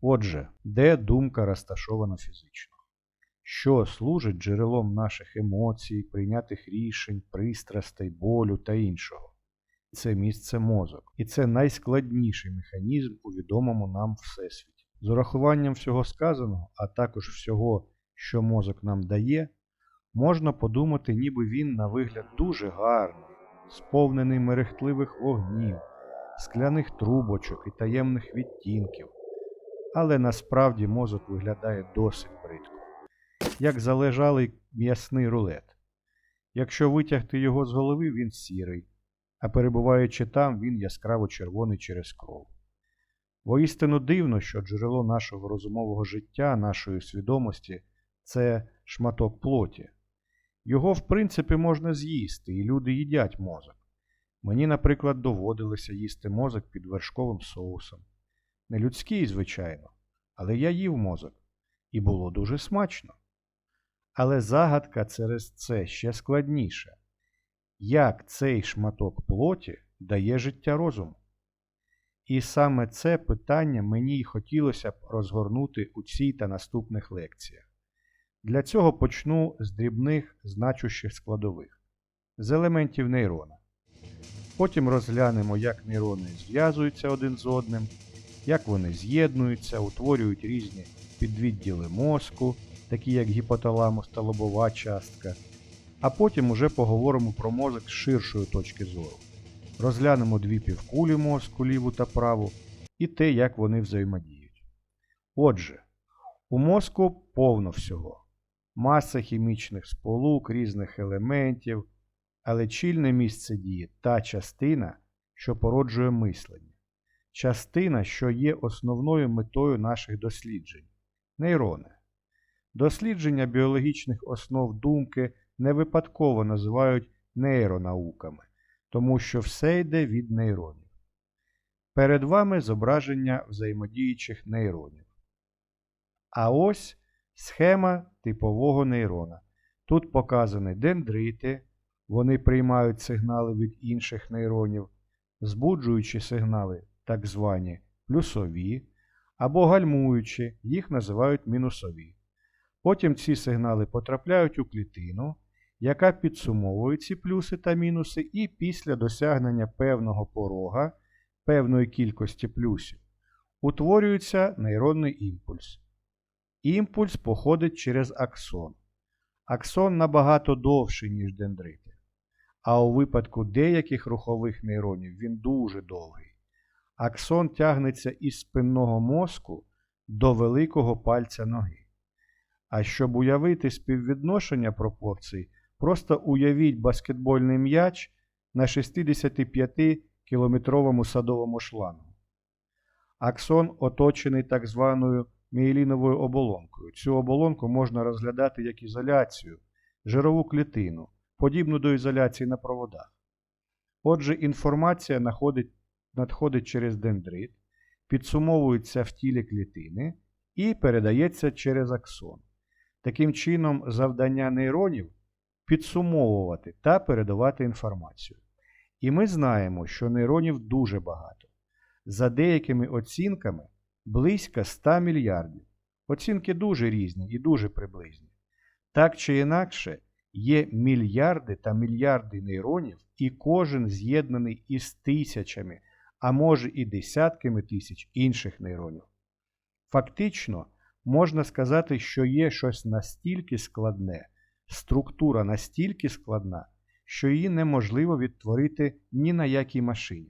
Отже, де думка розташована фізично? Що служить джерелом наших емоцій, прийнятих рішень, пристрастей, болю та іншого? Це місце мозок, і це найскладніший механізм у відомому нам всесвіті. З урахуванням всього сказаного, а також всього, що мозок нам дає, можна подумати, ніби він на вигляд дуже гарний, сповнений мерехтливих вогнів, скляних трубочок і таємних відтінків. Але насправді мозок виглядає досить бридко, як залежалий м'ясний рулет. Якщо витягти його з голови, він сірий, а перебуваючи там, він яскраво червоний через кров. Воістину дивно, що джерело нашого розумового життя, нашої свідомості це шматок плоті. Його, в принципі, можна з'їсти, і люди їдять мозок. Мені, наприклад, доводилося їсти мозок під вершковим соусом. Не людський, звичайно, але я їв мозок, і було дуже смачно. Але загадка через це ще складніша. Як цей шматок плоті дає життя розуму? І саме це питання мені й хотілося б розгорнути у цій та наступних лекціях. Для цього почну з дрібних значущих складових, з елементів нейрона. Потім розглянемо, як нейрони зв'язуються один з одним, як вони з'єднуються, утворюють різні підвідділи мозку, такі як гіпоталамус та лобова частка. А потім уже поговоримо про мозок з ширшої точки зору. Розглянемо дві півкулі мозку, ліву та праву, і те, як вони взаємодіють. Отже, у мозку повно всього. Маса хімічних сполук, різних елементів, але чільне місце діє та частина, що породжує мислення. Частина, що є основною метою наших досліджень нейрони. Дослідження біологічних основ думки не випадково називають нейронауками, тому що все йде від нейронів. Перед вами зображення взаємодіючих нейронів. А ось схема типового нейрона. Тут показані дендрити, вони приймають сигнали від інших нейронів, збуджуючі сигнали, так звані плюсові, або гальмуючі, їх називають мінусові. Потім ці сигнали потрапляють у клітину, яка підсумовує ці плюси та мінуси, і після досягнення певного порога, певної кількості плюсів, утворюється нейронний імпульс. Імпульс походить через аксон. Аксон набагато довший, ніж дендрити. А у випадку деяких рухових нейронів він дуже довгий. Аксон тягнеться із спинного мозку до великого пальця ноги. А щоб уявити співвідношення пропорцій, просто уявіть баскетбольний м'яч на 65-кілометровому садовому шлангу. Аксон оточений так званою мієліновою оболонкою. Цю оболонку можна розглядати як ізоляцію, жирову клітину, подібну до ізоляції на проводах. Отже, інформація находить, надходить через дендрит, підсумовується в тілі клітини і передається через аксон. Таким чином, завдання нейронів підсумовувати та передавати інформацію. І ми знаємо, що нейронів дуже багато. За деякими оцінками близько 100 мільярдів. Оцінки дуже різні і дуже приблизні. Так чи інакше, є мільярди та мільярди нейронів, і кожен з'єднаний із тисячами, а може і десятками тисяч інших нейронів. Фактично, можна сказати, що є щось настільки складне, структура настільки складна, що її неможливо відтворити ні на якій машині.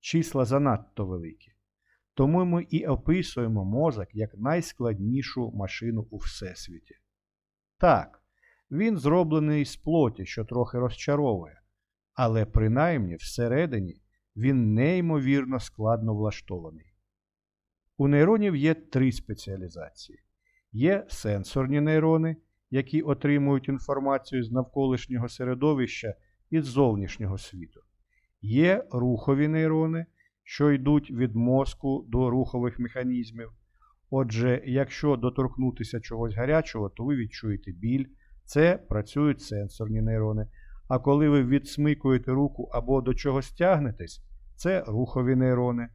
Числа занадто великі. Тому ми і описуємо мозок як найскладнішу машину у всесвіті. Так, він зроблений з плоті, що трохи розчаровує, але принаймні всередині він неймовірно складно влаштований. У нейронів є три спеціалізації: є сенсорні нейрони, які отримують інформацію з навколишнього середовища і з зовнішнього світу, є рухові нейрони що йдуть від мозку до рухових механізмів. Отже, якщо доторкнутися чогось гарячого, то ви відчуєте біль. Це працюють сенсорні нейрони. А коли ви відсмикуєте руку або до чогось тягнетесь, це рухові нейрони.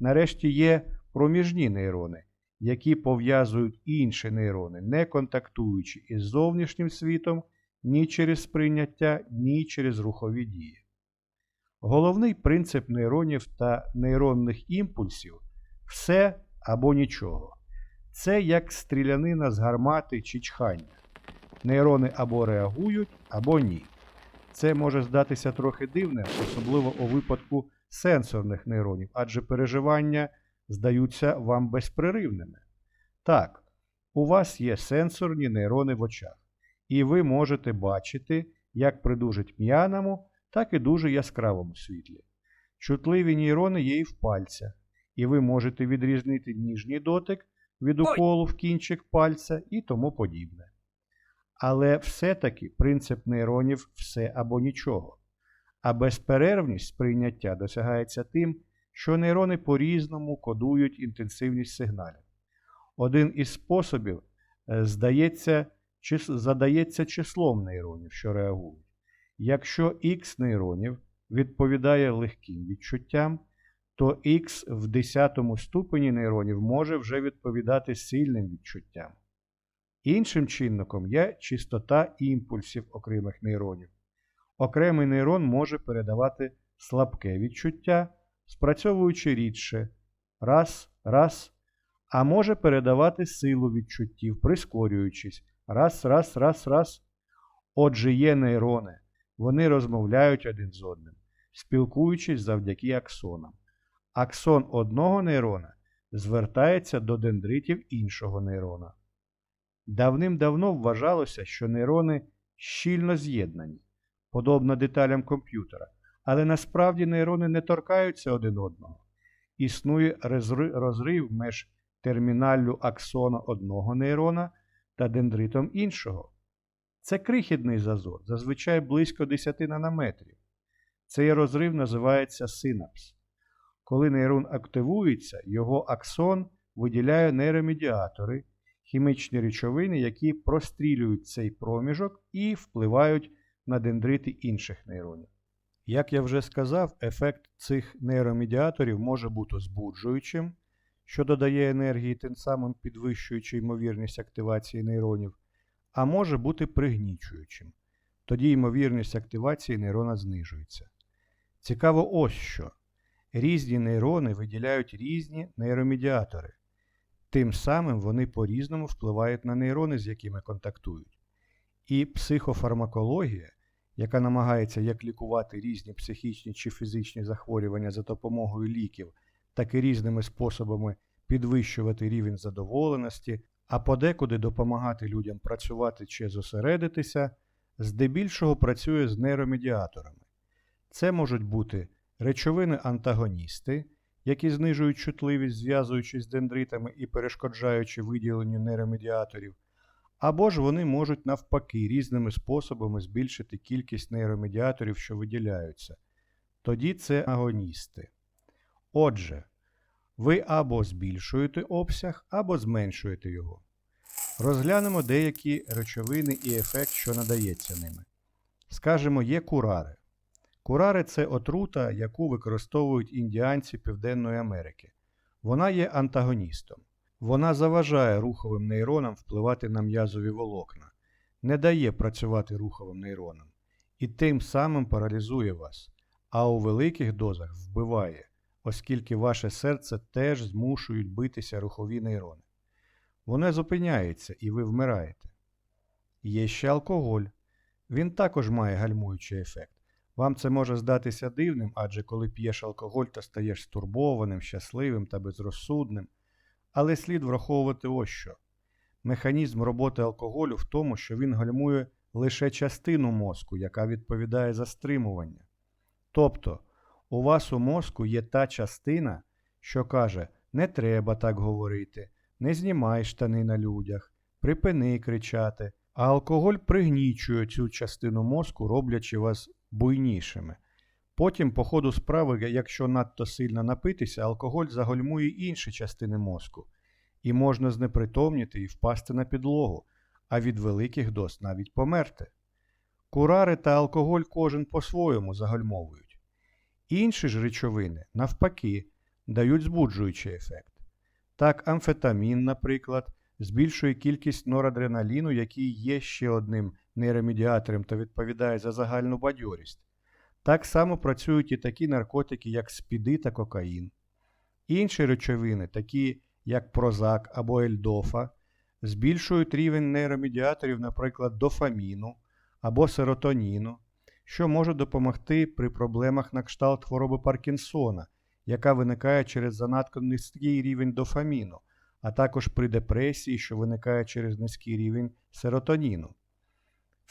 Нарешті є проміжні нейрони, які пов'язують інші нейрони, не контактуючи із зовнішнім світом ні через сприйняття, ні через рухові дії. Головний принцип нейронів та нейронних імпульсів все або нічого. Це як стрілянина з гармати чи чхання. Нейрони або реагують, або ні. Це може здатися трохи дивним, особливо у випадку сенсорних нейронів, адже переживання здаються вам безпреривними. Так, у вас є сенсорні нейрони в очах, і ви можете бачити як при дуже тьмяному, так і дуже яскравому світлі. Чутливі нейрони є і в пальцях, і ви можете відрізнити ніжній дотик від уколу в кінчик пальця і тому подібне. Але все-таки принцип нейронів все або нічого. А безперервність сприйняття досягається тим, що нейрони по-різному кодують інтенсивність сигналів. Один із способів е, здається, задається числом нейронів, що реагують. Якщо X нейронів відповідає легким відчуттям, то X в 10 ступені нейронів може вже відповідати сильним відчуттям. Іншим чинником є чистота імпульсів окремих нейронів. Окремий нейрон може передавати слабке відчуття, спрацьовуючи рідше, раз, раз, а може передавати силу відчуттів, прискорюючись, раз, раз, раз, раз. Отже, є нейрони, вони розмовляють один з одним, спілкуючись завдяки аксонам. Аксон одного нейрона звертається до дендритів іншого нейрона. Давним-давно вважалося, що нейрони щільно з'єднані, подобно деталям комп'ютера, але насправді нейрони не торкаються один одного. Існує розрив між терміналлю аксона одного нейрона та дендритом іншого. Це крихітний зазор, зазвичай близько 10 нанометрів. Цей розрив називається синапс. Коли нейрон активується, його аксон виділяє нейромедіатори, хімічні речовини, які прострілюють цей проміжок і впливають на дендрити інших нейронів. Як я вже сказав, ефект цих нейромедіаторів може бути збуджуючим, що додає енергії, тим самим підвищуючи ймовірність активації нейронів, а може бути пригнічуючим. Тоді ймовірність активації нейрона знижується. Цікаво ось що. Різні нейрони виділяють різні нейромедіатори. Тим самим вони по-різному впливають на нейрони, з якими контактують. І психофармакологія, яка намагається як лікувати різні психічні чи фізичні захворювання за допомогою ліків, так і різними способами підвищувати рівень задоволеності, а подекуди допомагати людям працювати чи зосередитися, здебільшого працює з нейромедіаторами. Це можуть бути речовини-антагоністи, які знижують чутливість, зв'язуючись з дендритами і перешкоджаючи виділенню нейромедіаторів, або ж вони можуть навпаки різними способами збільшити кількість нейромедіаторів, що виділяються. Тоді це агоністи. Отже, ви або збільшуєте обсяг, або зменшуєте його. Розглянемо деякі речовини і ефект, що надається ними. Скажемо, є курари. Курари це отрута, яку використовують індіанці Південної Америки. Вона є антагоністом. Вона заважає руховим нейронам впливати на м'язові волокна, не дає працювати руховим нейронам і тим самим паралізує вас, а у великих дозах вбиває, оскільки ваше серце теж змушують битися рухові нейрони. Воно зупиняється і ви вмираєте. Є ще алкоголь. Він також має гальмуючий ефект. Вам це може здатися дивним, адже коли п'єш алкоголь, то стаєш стурбованим, щасливим та безрозсудним. Але слід враховувати ось що. Механізм роботи алкоголю в тому, що він гальмує лише частину мозку, яка відповідає за стримування. Тобто, у вас у мозку є та частина, що каже: не треба так говорити, не знімай штани на людях, припини кричати, а алкоголь пригнічує цю частину мозку, роблячи вас буйнішими. Потім, по ходу справи, якщо надто сильно напитися, алкоголь загальмує інші частини мозку, і можна знепритомніти і впасти на підлогу, а від великих доз навіть померти. Курари та алкоголь кожен по-своєму загальмовують. Інші ж речовини, навпаки, дають збуджуючий ефект. Так, амфетамін, наприклад, збільшує кількість норадреналіну, який є ще одним нейромедіатором та відповідає за загальну бадьорість. Так само працюють і такі наркотики, як спіди та кокаїн. Інші речовини, такі як прозак або ельдофа, збільшують рівень нейромедіаторів, наприклад, дофаміну або серотоніну, що може допомогти при проблемах на кшталт хвороби Паркінсона, яка виникає через занадто низький рівень дофаміну, а також при депресії, що виникає через низький рівень серотоніну.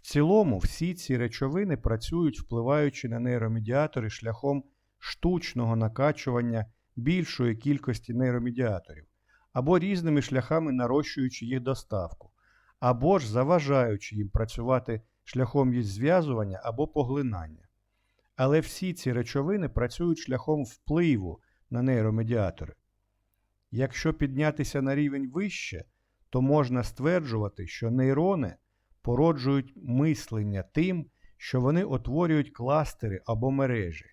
Цілому, всі ці речовини працюють, впливаючи на нейромедіатори шляхом штучного накачування більшої кількості нейромедіаторів, або різними шляхами нарощуючи їх доставку, або ж заважаючи їм працювати шляхом їх зв'язування або поглинання. Але всі ці речовини працюють шляхом впливу на нейромедіатори. Якщо піднятися на рівень вище, то можна стверджувати, що нейрони породжують мислення тим, що вони утворюють кластери або мережі.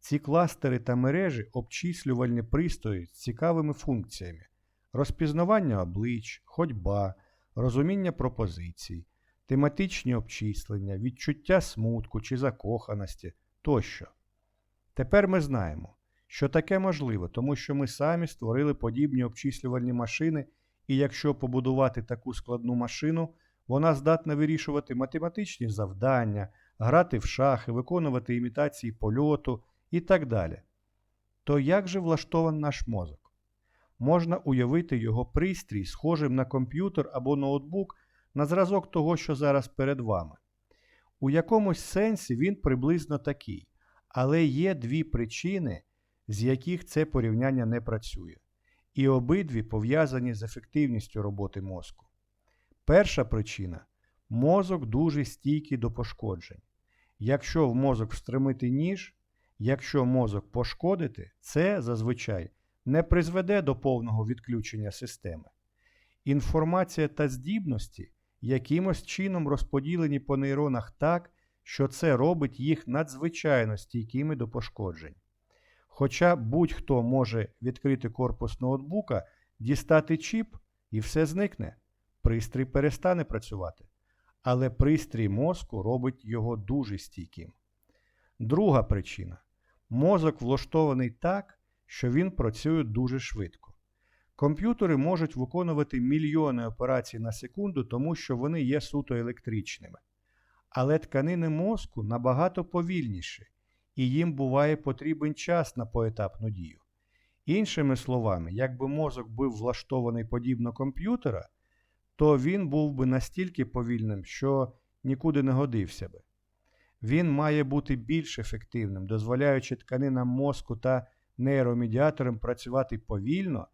Ці кластери та мережі обчислювальні пристрої з цікавими функціями: розпізнавання облич, ходьба, розуміння пропозицій, тематичні обчислення, відчуття смутку чи закоханості тощо. Тепер ми знаємо, що таке можливо, тому що ми самі створили подібні обчислювальні машини, і якщо побудувати таку складну машину, вона здатна вирішувати математичні завдання, грати в шахи, виконувати імітації польоту і так далі. То як же влаштований наш мозок? Можна уявити його пристрій, схожим на комп'ютер або ноутбук на зразок того, що зараз перед вами. У якомусь сенсі він приблизно такий, але є дві причини, з яких це порівняння не працює, і обидві пов'язані з ефективністю роботи мозку. Перша причина мозок дуже стійкий до пошкоджень. Якщо в мозок встромити ніж, якщо мозок пошкодити, це зазвичай не призведе до повного відключення системи. Інформація та здібності якимось чином розподілені по нейронах так, що це робить їх надзвичайно стійкими до пошкоджень. Хоча будь-хто може відкрити корпус ноутбука, дістати чіп і все зникне. Пристрій перестане працювати. Але пристрій мозку робить його дуже стійким. Друга причина мозок влаштований так, що він працює дуже швидко. Комп'ютери можуть виконувати мільйони операцій на секунду, тому що вони є суто електричними. Але тканини мозку набагато повільніші, і їм буває потрібен час на поетапну дію. Іншими словами, якби мозок був влаштований подібно комп'ютера, то він був би настільки повільним, що нікуди не годився би. Він має бути більш ефективним, дозволяючи тканинам мозку та нейромедіаторам працювати повільно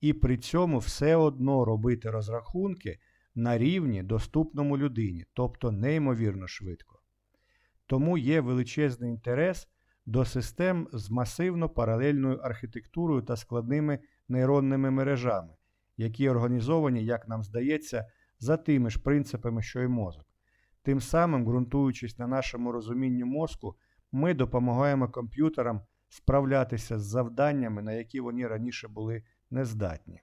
і при цьому все одно робити розрахунки на рівні доступному людині, тобто неймовірно швидко. Тому є величезний інтерес до систем з масивно паралельною архітектурою та складними нейронними мережами, які організовані, як нам здається, за тими ж принципами, що й мозок. Тим самим, ґрунтуючись на нашому розумінню мозку, ми допомагаємо комп'ютерам справлятися з завданнями, на які вони раніше були нездатні.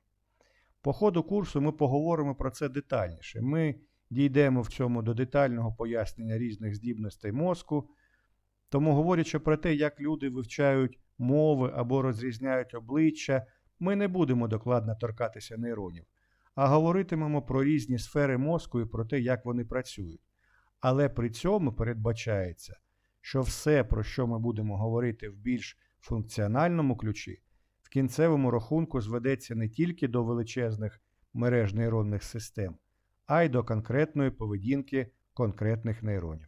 По ходу курсу ми поговоримо про це детальніше. Ми дійдемо в цьому до детального пояснення різних здібностей мозку. Тому, говорячи про те, як люди вивчають мови або розрізняють обличчя, ми не будемо докладно торкатися нейронів, а говоритимемо про різні сфери мозку і про те, як вони працюють. Але при цьому передбачається, що все, про що ми будемо говорити в більш функціональному ключі, в кінцевому рахунку зведеться не тільки до величезних мереж нейронних систем, а й до конкретної поведінки конкретних нейронів.